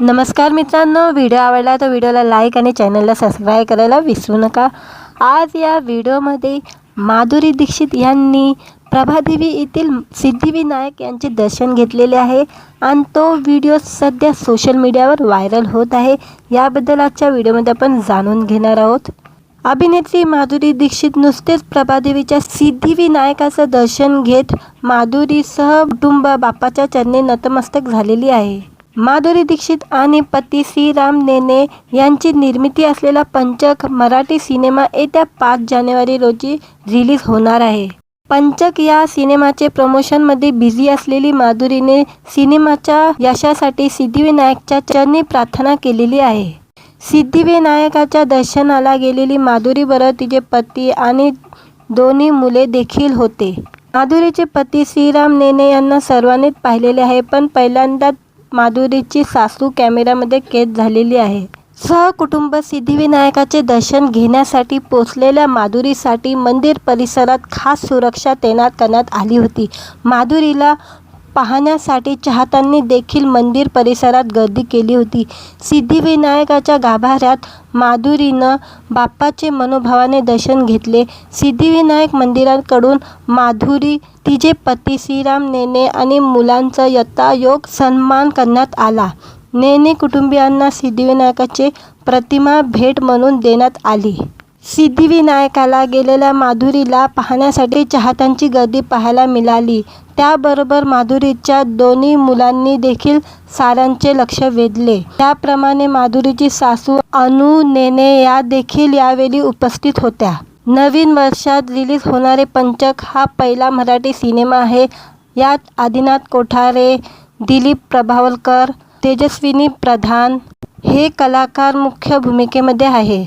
नमस्कार मित्रांनो व्हिडिओ आवडला तर व्हिडिओला लाईक आणि चॅनलला सबस्क्राईब करायला विसरू नका. आज या व्हिडिओमध्ये माधुरी दीक्षित यांनी प्रभादेवी येथील सिद्धिविनायक यांचे दर्शन घेतलेले आहे आणि तो व्हिडिओ सध्या सोशल मीडियावर व्हायरल होत आहे. याबद्दल आजच्या व्हिडिओमध्ये आपण जाणून घेणार आहोत. अभिनेत्री माधुरी दीक्षित नुसतेच प्रभादेवीच्या सिद्धिविनायकाचं दर्शन घेत माधुरीसह कुटुंब बाप्पाच्या चरणी नतमस्तक झालेली आहे. माधुरी दीक्षित आणि पती श्रीराम नेने यांची निर्मिती असलेला पंचक मराठी सिनेमा येत्या पाच जानेवारी रोजी रिलीज होणार आहे. पंचक या सिनेमाचे प्रमोशनमध्ये बिझी असलेली माधुरीने सिनेमाच्या यशासाठी सिद्धिविनायकच्या चरणी प्रार्थना केलेली आहे. सिद्धिविनायकाच्या दर्शनाला गेलेली माधुरीबरोबर तिचे पती आणि दोन्ही मुले देखील होते. माधुरीचे पती श्रीराम नेने यांना सर्वांनीच पाहिलेले आहे पण पहिल्यांदा माधुरीची सासू कॅमेऱ्यामध्ये कैद झालेली आहे. सहकुटुंब सिद्धिविनायकाचे दर्शन घेण्यासाठी पोचलेल्या माधुरीसाठी मंदिर परिसरात खास सुरक्षा तैनात करण्यात आली होती. माधुरीला पाहण्यासाठी चाहत्यांनी देखील मंदिर परिसरात गर्दी केली होती. सिद्धिविनायकाच्या गाभाऱ्यात माधुरीनं बाप्पाचे मनोभावाने दर्शन घेतले. सिद्धिविनायक मंदिराकडून माधुरी तिचे पती श्रीराम नेने आणि मुलांचा यथायोग सन्मान करण्यात आला. नेने कुटुंबियांना सिद्धिविनायकाचे प्रतिमा भेट म्हणून देण्यात आली. सिद्धिविनायकाला गेलेल्या माधुरीला पाहण्यासाठी चाहत्यांची गर्दी पाहायला मिळाली. त्याबरोबर माधुरीच्या दोन्ही मुलांनी देखील साऱ्यांचे लक्ष वेधले. त्याप्रमाणे माधुरीची सासू अनु नेने या देखील यावेळी उपस्थित होत्या. नवीन वर्षात रिलीज होणारे पंचक हा पहिला मराठी सिनेमा आहे. यात आदिनाथ कोठारे दिलीप प्रभावलकर तेजस्विनी प्रधान हे कलाकार मुख्य भूमिकेमध्ये आहे.